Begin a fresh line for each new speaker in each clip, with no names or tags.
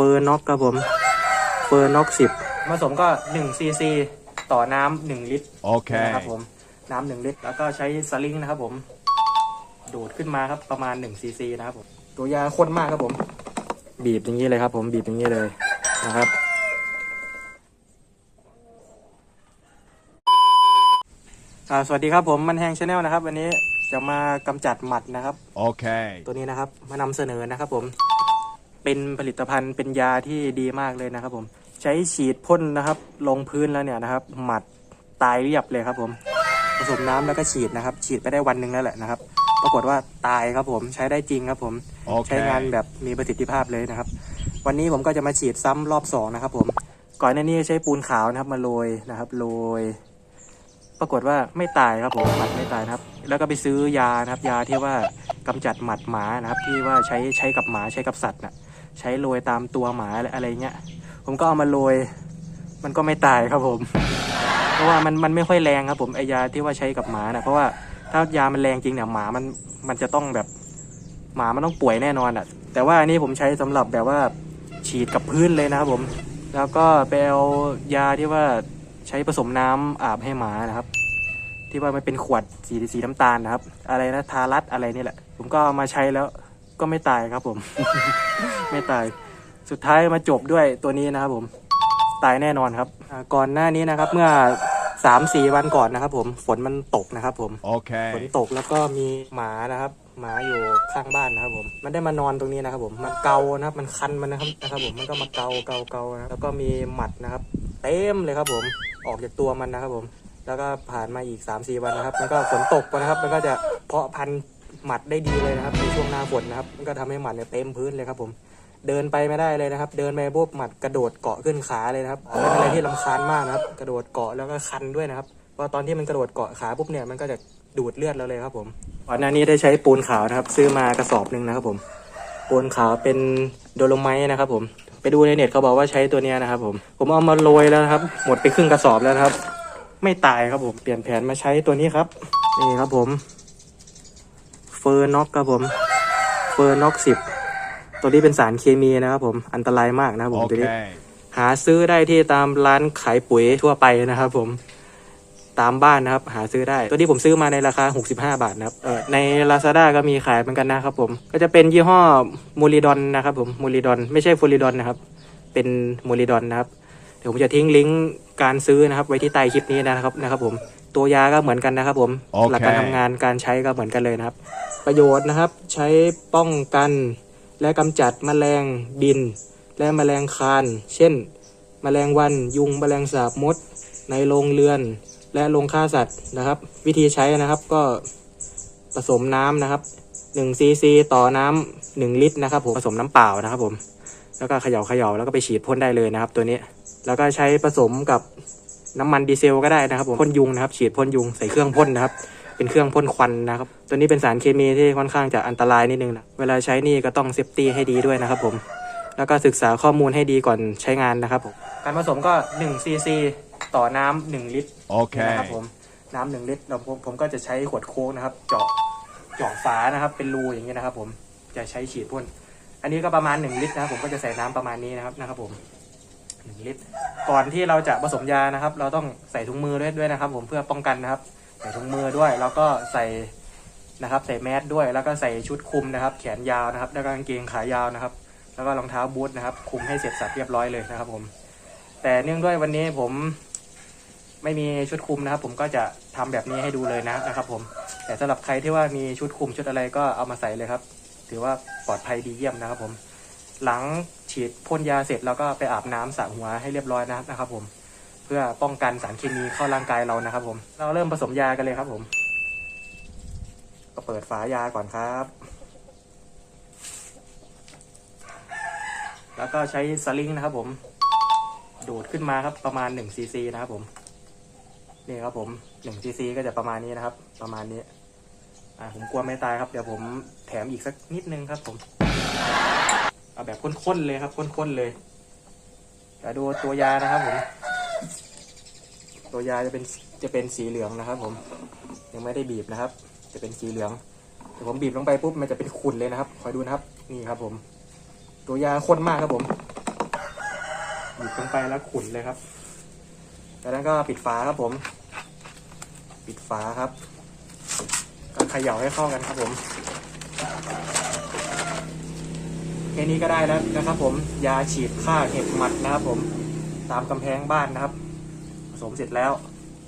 เฟอร์น็อกครับผมเฟอร์น็อกสิบผสมก็1ซีซีต่อน้ำหนึ่งลิตร
Okay.
นะครับผมน้ำหนึ่งลิตร แล้วก็ใช้สลิงนะครับผมดูดขึ้นมาครับประมาณ1ซีซีนะครับผมตัวยาข้นมากครับผม บีบอย่างนี้เลยครับ ผมบีบอย่างนี้เลยนะครับอ่าสวัสดีครับผมมันแฮงชาแนลนะครับ วันนี้จะมากำจัดหมัดนะครับ
Okay.
ตัวนี้นะครับ มานำเสนอนะครับผม เป็นผลิตภัณฑ์เป็นยาที่ดีมากเลยนะครับผม ใช้ฉีดพ่นนะครับ ลงพื้นแล้วเนี่ยนะครับ หมัดตายเรียบเลยครับผมผสมน้ำแล้วก็ฉีดนะครับ ฉีดไปได้วันหนึ่งแล้วแหละนะครับ ปรากฏว่าตายครับผมใช้ได้จริงครับผมใช้งาน
Okay.
แบบมีประสิทธิภาพเลยนะครับ วันนี้ผมก็จะมาฉีดซ้ำรอบสองนะครับผมก่อนหน้านี้ใช้ปูนขาวนะครับมาโรยนะครับโรยปรากฏว่าไม่ตายครับผมหมัดไม่ตายนะครับ แล้วก็ไปซื้อยานะครับ ยาที่ว่ากำจัดหมัดหมานะครับ ที่ว่าใช้ใช้กับหมาใช้กับสัตว์น่ะ ใช้โรยตามตัวหมาอะไรอะไรเงี้ย ผมก็เอามาโรย มันก็ไม่ตายครับผม เพราะว่ามันมันไม่ค่อยแรงครับผมไอยาที่ว่าใช้กับหมานะเพราะว่าถ้ายามันแรงจริงเนี่ยหมามันมันจะต้องแบบหมามันต้องป่วยแน่นอนอะ แต่ว่าอันนี้ผมใช้สำหรับแบบว่าฉีดกับพื้นเลยนะครับผม แล้วก็ไปเอายาที่ว่าใช้ผสมน้ำอาบให้หมานะครับ ที่ว่ามันเป็นขวดสีสีน้ำตาลนะครับ อะไรนะทารัดอะไรนี่แหละ ผมก็มาใช้แล้ว ก็ไม่ตายครับผม ไม่ตาย สุดท้ายมาจบด้วยตัวนี้นะครับผม ตายแน่นอนครับอ่าก่อนหน้านี้นะครับเมื่อสามสี่วันก่อนนะครับผม ฝนมันตกนะครับผม ฝน
Okay.
ตกแล้วก็มีหมานะครับ หมาอยู่ข้างบ้านนะครับผม มันได้มานอนตรงนี้นะครับผม มันเกานะครับ มันคันมันนะครับนะครับผมมันก็มาเกาเกาเกานะครับแล้วก็มีหมัดนะครับ เต็มเลยครับผมออกจากตัวมันนะครับผม แล้วก็ผ่านมาอีก3าสี่วันนะครับ มันก็ฝนตกไปนะครับ มันก็จะเพาะพันธุ์ หมัดได้ดีเลยนะครับในช่วงหน้าฝนนะครับก็ทำให้หมัดเนี่ยเต็มพื้นเลยครับผมเดินไปไม่ได้เลยนะครับ เดินไปปุ๊บหมัดกระโดดเกาะขึ้นขาเลยนะครับเป็นอะไรที่ลำคาญมากนะครับ กระโดดเกาะแล้วก็คันด้วยนะครับเพราะตอนที่มันกระโดดเกาะขาปุ๊บเนี่ยมันก็จะดูดเลือดเราเลยครับผมก่อนหน้านี้ได้ใช้ปูนขาวนะครับ ซื้อมากระสอบหนึ่งนะครับผมปูนขาวเป็นโดโลไมต์นะครับผมไปดูในเน็ตเขาบอกว่าใช้ตัวนี้นะครับผมผมเอามาโรยแล้วครับ หมดไปครึ่งกระสอบแล้วครับ ไม่ตายครับผมเปลี่ยนแผนมาใช้ตัวนี้ครับนี่ครับผม เฟอร์น็อกครับผม เฟอร์น็อกสิบตัวนี้เป็นสารเคมีนะครับผม อันตรายมากนะครับผมตัวนี้
Okay.
หาซื้อได้ที่ตามร้านขายปุ๋ยทั่วไปนะครับผม ตามบ้านนะครับ หาซื้อได้ ตัวที่ผมซื้อมาในราคา 65 บาทนะครับ เออใน Lazada ก็มีขายเหมือนกันนะครับผม ก็จะเป็นยี่ห้อมูลิดอนนะครับผม มูลิดอน ไม่ใช่ฟูลิดอนนะครับ เป็นมูลิดอนนะครับ เดี๋ยวผมจะทิ้งลิงก์การซื้อนะครับ ไว้ที่ใต้คลิปนี้นะครับนะครับผม ตัวยาก็เหมือนกันนะครับ ผม
โอเค
หลักการทำงานการใช้ก็เหมือนกันเลยนะครับ ประโยชน์นะครับ ใช้ป้องกันและกำจัดแมลงบิน และแมลงคาน เช่น แมลงวัน ยุง แมลงสาบมด ในโรงเรือน และโรงฆ่าสัตว์นะครับ วิธีใช้นะครับก็ผสมน้ำนะครับ1ซีซีต่อน้ำ1ลิตรนะครับ ผมผสมน้ำเปล่านะครับ ผม แล้วก็เขย่าเขย่าแล้วก็ไปฉีดพ่นได้เลยนะครับ ตัวนี้ แล้วก็ใช้ผสมกับ น้ำมันดีเซลก็ได้นะครับผมพ่นยุงนะครับ ฉีดพ่นยุงใส่เครื่องพ่นนะครับ เป็นเครื่องพ่นควันนะครับ ตัวนี้เป็นสารเคมีที่ค่อนข้างจะอันตรายนิดนึงนะเวลาใช้นี่ก็ต้องเซฟตี้ให้ดีด้วยนะครับผมแล้วก็ศึกษาข้อมูลให้ดีก่อนใช้งานนะครับผมการผสมก็1ซีซีต่อน้ำ1ลิตรนะครับผมน้ำหนึ่งลิตรเราผมผมก็จะใช้ขวดโค้กนะครับ เจาะเจาะฝานะครับ เป็นรูอย่างนี้ยนะครับ ผมจะใช้ฉีดพ่นอันนี้ก็ประมาณ 1 ลิตรนะครับผมก็จะใส่น้ำประมาณนี้นะครับนะครับผม หนึ่งลิตร ก่อนที่เราจะผสมยานะครับ เราต้องใส่ถุงมือด้วยด้วยนะครับ ผมเพื่อป้องกันนะครับ ใส่ถุงมือด้วย แล้วก็ใส่นะครับ ใส่แมสด้วย แล้วก็ใส่ชุดคุมนะครับ แขนยาวนะครับ แล้วก็กางเกงขายาวนะครับ แล้วก็รองเท้าบูทนะครับ คุมให้เสร็จสับเรียบร้อยเลยนะครับ ผม แต่เนื่องด้วยวันนี้ผมไม่มีชุดคุมนะครับ ผมก็จะทำแบบนี้ให้ดูเลยนะนะครับ ผม แต่สำหรับใครที่ว่ามีชุดคุมชุดอะไรก็เอามาใส่เลยครับ ถือว่าปลอดภัยดีเยี่ยมนะครับ ผม หลัง ฉีดพ่นยาเสร็จแล้วก็ไปอาบน้ำสระหัวให้เรียบร้อยนะครับผมเพื่อป้องกันสารเคมีเข้าร่างกายเรานะครับผม เราเริ่มผสมยากันเลยครับผม ก็เปิดฝายาก่อนครับ แล้วก็ใช้สลิงนะครับผม ดูดขึ้นมาครับประมาณ1ซีซีนะครับผมนี่ครับผม1ซีซีก็จะประมาณนี้นะครับ ประมาณนี้อ่าผมกลัวไม่ตายครับ เดี๋ยวผมแถมอีกสักนิดนึงครับผม เอาแบบข้นๆเลยครับข้นๆเลยเดี๋ยวดูตัวยานะครับผม ตัวยาจะเป็นจะเป็นสีเหลืองนะครับผม ยังไม่ได้บีบนะครับ จะเป็นสีเหลืองเดี๋ยวผมบีบลงไปปุ๊บมันจะเป็นขุ่นเลยนะครับ คอยดูนะครับ นี่ครับผม ตัวยาข้นมากครับผมหยิบลงไปแล้วขุ่นเลยครับจากนั้นก็ปิดฝาครับผม ปิดฝาครับก็เขย่าให้เข้ากันครับผม ค่นี้ก็ได้แล้วนะครับ ผมยาฉีดฆ่าเห็บหมัดนะครับ ผมตามกำแพงบ้านนะครับ ผสมเสร็จแล้ว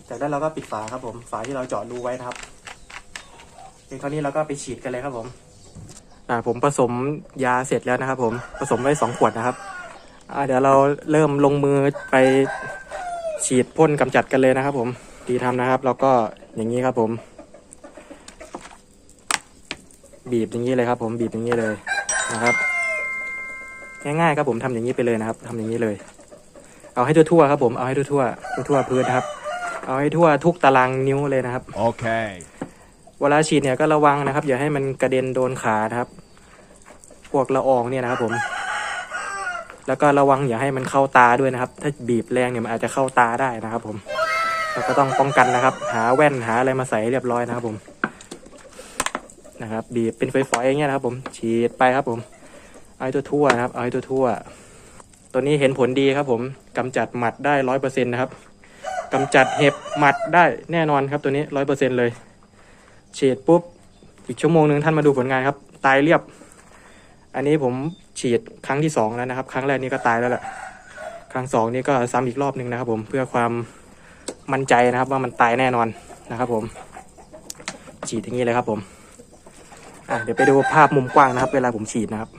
จากนั้นเราก็ปิดฝาครับผมฝาที่เราเจาะรูไว้ครับทีคราวนี้เราก็ไปฉีดกันเลยครับผมอ่าผมผสมยาเสร็จแล้วนะครับ ผมผสมไว้สองขวดนะครับอ่าเดี๋ยวเราเริ่มลงมือไปฉีดพ่นกำจัดกันเลยนะครับ ผมดีทำนะครับแล้วก็อย่างนี้ครับผม บีบอย่างนี้เลยครับ ผมบีบอย่างนี้เลยนะครับ ง่ายๆครับผมทำอย่างนี้ไปเลยนะครับทำอย่างนี้เลย เอาให้ทั่วๆครับผมเอาให้ทั่วๆทั่วๆพื้นนะครับ เอาให้ทั่วทุกตารางนิ้วเลยนะครับ
Okay.
เวลาฉีดเนี่ยก็ระวังนะครับ อย่าให้มันกระเด็นโดนขานะครับ พวกละอองเนี่ยนะครับผม แล้วก็ระวังอย่าให้มันเข้าตาด้วยนะครับ ถ้าบีบแรงเนี่ยมันอาจจะเข้าตาได้นะครับ ผมเราก็ต้องป้องกันนะครับ หาแว่นหาอะไรมาใส่ให้เรียบร้อยนะครับผมนะครับ บีบเป็นฝอยๆอย่างเงี้ยนะครับ ผมฉีดไปครับผม เอาให้ทั่วนะครับเอาให้ทั่ว ตัวนี้เห็นผลดีครับ ผมกำจัดหมัดได้ร้อยเปอร์เซ็นต์นะครับกำจัดเห็บหมัดได้แน่นอนครับตัวนี้ร้อยเปอร์เซ็นต์เลยฉีดปุ๊บอีกชั่วโมงหนึ่งท่านมาดูผลงานครับ ตายเรียบ อันนี้ผมฉีดครั้งที่สองแล้วนะครับ ครั้งแรกนี่ก็ตายแล้วแหละครั้งสองนี่ก็ซ้ำอีกรอบหนึ่งนะครับ ผมเพื่อความมั่นใจนะครับว่ามันตายแน่นอนนะครับ ผม ฉีดอย่างนี้เลยครับ ผมอะเดี๋ยวไปดูภาพมุมกว้างนะครับ เวลาผมฉีดนะครับ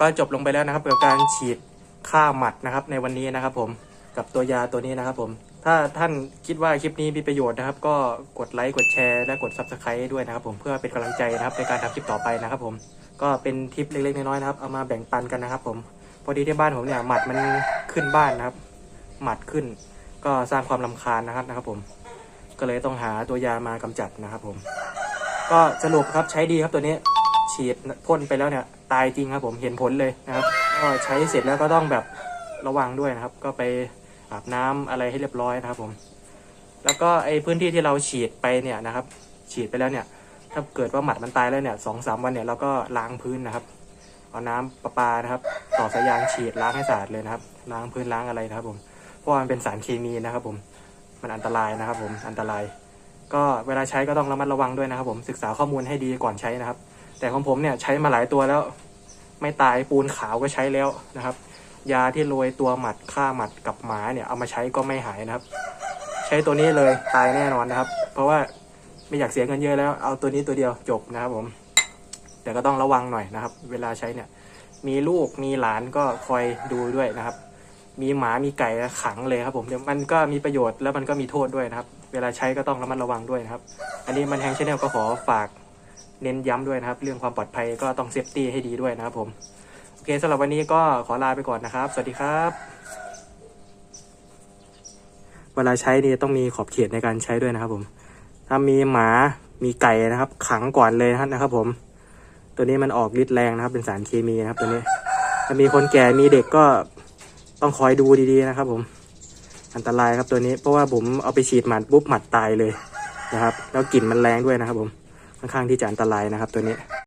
ก็จบลงไปแล้วนะครับกับการฉีดฆ่าหมัดนะครับในวันนี้นะครับผมกับตัวยาตัวนี้นะครับผมถ้าท่านคิดว่าคลิปนี้มีประโยชน์นะครับ ก็กดไลค์กดแชร์และกด subscribe ด้วยนะครับผมเพื่อเป็นกำลังใจนะครับในการทำคลิปต่อไปนะครับผมก็เป็นทิปเล็กๆน้อยๆนะครับเอามาแบ่งปันกันนะครับผมพอดีที่บ้านผมเนี่ยหมัดมันขึ้นบ้านนะครับ หมัดขึ้น ก็สร้างความลำคาญนะครับนะครับ ผม ก็เลยต้องหาตัวยามากำจัดนะครับ ผม ก็สรุปครับใช้ดีครับตัวนี้ ฉีดพ่นไปแล้วเนี่ยตายจริงครับผมเห็นผลเลยนะครับก็ใช้เสร็จแล้วก็ต้องแบบระวังด้วยนะครับ ก็ไปอาบน้ำอะไรให้เรียบร้อยนะครับผม แล้วก็ไอ้พื้นที่ที่เราฉีดไปเนี่ยนะครับ ฉีดไปแล้วเนี่ย ถ้าเกิดว่าหมัดมันตายแล้วเนี่ยสองสามวันเนี่ยเราก็ล้างพื้นนะครับ เอาน้ำประปานะครับ ต่อสายยางฉีดล้างให้สะอาดเลยนะครับ ล้างพื้นล้างอะไรนะครับ ผมเพราะว่ามันเป็นสารเคมีนะครับ ผมมันอันตรายนะครับ ผมอันตราย ก็เวลาใช้ก็ต้องระมัดระวังด้วยนะครับ ผมศึกษาข้อมูลให้ดีก่อนใช้นะครับ แต่ของผมเนี่ยใช้มาหลายตัวแล้ว ไม่ตายปูนขาวก็ใช้แล้วนะครับ ยาที่โรยตัวหมัดฆ่าหมัดกับหมาเนี่ยเอามาใช้ก็ไม่หายนะครับ ใช้ตัวนี้เลยตายแน่นอนนะครับ เพราะว่าไม่อยากเสียเงินเยอะแล้วเอาตัวนี้ตัวเดียวจบนะครับผม แต่ก็ต้องระวังหน่อยนะครับ เวลาใช้เนี่ย มีลูกมีหลานก็คอยดูด้วยนะครับ มีหมามีไก่ขังเลยครับผมเดี๋ยวมันก็มีประโยชน์แล้วมันก็มีโทษด้วยนะครับ เวลาใช้ก็ต้องระมัดระวังด้วยนะครับ อันนี้มันแฮงชแนลก็ขอฝาก เน้นย้ำด้วยนะครับ เรื่องความปลอดภัยก็ต้องเซฟตี้ให้ดีด้วยนะครับผม โอเคสำหรับวันนี้ก็ขอลาไปก่อนนะครับ สวัสดีครับ เวลาใช้นี่ต้องมีขอบเขตในการใช้ด้วยนะครับผม ถ้ามีหมามีไก่นะครับ ขังก่อนเลยนะครับผม ตัวนี้มันออกฤทธิ์แรงนะครับ เป็นสารเคมีนะครับ ตัวนี้ ถ้ามีคนแก่มีเด็กก็ต้องคอยดูดีๆนะครับ ผม อันตรายครับตัวนี้ เพราะว่าผมเอาไปฉีดหมัดปุ๊บหมัดตายเลยนะครับ แล้วกลิ่นมันแรงด้วยนะครับผม ค่อนข้างที่จะอันตรายนะครับตัวนี้